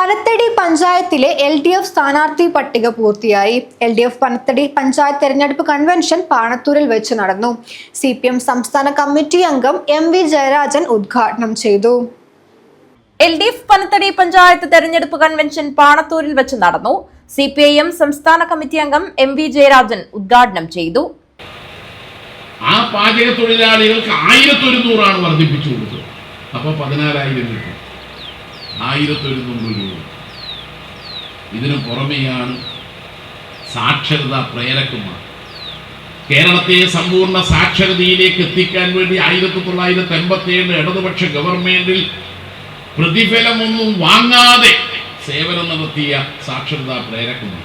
പനത്തടി പഞ്ചായത്തിലെ L D F സ്ഥാനാർത്ഥി പട്ടിക പൂർത്തിയായി. L D F Panathady panchayat തെരഞ്ഞെടുപ്പ് കൺവെൻഷൻ പാണത്തൂരിൽ വെച്ച് നടന്നു. സി പി എം സംസ്ഥാന കമ്മിറ്റി അംഗം എം വി ജയരാജൻ ഉദ്ഘാടനം ചെയ്തു. L D F Panathady panchayat തെരഞ്ഞെടുപ്പ് കൺവെൻഷൻ പാണത്തൂരിൽ വെച്ച് നടന്നു. സി പി ഐ എം സംസ്ഥാന കമ്മിറ്റി അംഗം എം വി ജയരാജൻ ഉദ്ഘാടനം ചെയ്തു. ആ പാചക തൊഴിലാളികൾക്ക് ആയിരത്തി ഒരുന്നൂറാണ് വർദ്ധിപ്പിച്ചു കൊടുത്തത്. അപ്പോൾ പതിനാലായിരം കിട്ടും. ആയിരത്തി ഒരുന്നൂറ് രൂപ. ഇതിനു പുറമെയാണ് സാക്ഷരതാ പ്രേരക്കുമാർ കേരളത്തെ സമ്പൂർണ സാക്ഷരതയിലേക്ക് എത്തിക്കാൻ വേണ്ടി ആയിരത്തി തൊള്ളായിരത്തി എൺപത്തി ഏഴ് ഇടതുപക്ഷ ഗവൺമെന്റിൽ പ്രതിഫലമൊന്നും വാങ്ങാതെ സേവനം നടത്തിയ സാക്ഷരതാ പ്രേരക്കുമാർ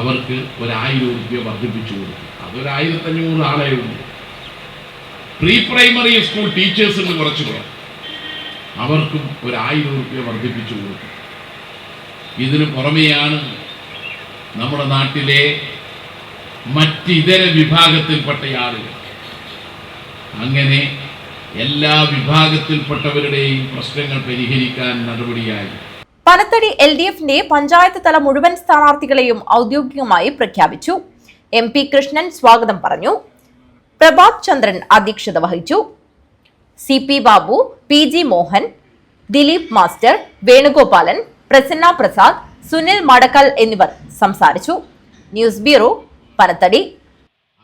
അവർക്ക് ഒരായിരം രൂപ വർദ്ധിപ്പിച്ചു കൊടുത്തു. അതൊരായിരത്തഞ്ഞൂറ് ആളേ ഉള്ളൂ. പ്രീ പ്രൈമറി സ്കൂൾ ടീച്ചേഴ്സിന് കുറച്ച് പേർ അവർക്കും ഒരു ആയിരം രൂപ വർദ്ധിപ്പിച്ചു കൊടുക്കും ഇതിനു പുറമെയാണ് നമ്മുടെ നാട്ടിലെ മറ്റിതര വിഭാഗത്തിൽപ്പെട്ട ആളുകൾ. അങ്ങനെ എല്ലാ വിഭാഗത്തിൽപ്പെട്ടവരുടെയും പ്രശ്നങ്ങൾ പരിഹരിക്കാൻ നടപടിയായി. പനത്തടി എൽ ഡി എഫിന്റെ പഞ്ചായത്ത് തല മുഴുവൻ സ്ഥാനാർത്ഥികളെയും ഔദ്യോഗികമായി പ്രഖ്യാപിച്ചു. എം പി കൃഷ്ണൻ സ്വാഗതം പറഞ്ഞു. പ്രഭാത് ചന്ദ്രൻ അധ്യക്ഷത വഹിച്ചു. C P Babu P G Mohan Dileep master Venugopalan Prasanna Prasad Sunil Madakkal എന്നിവർ സംസാരിച്ചു. News bureau Panathady.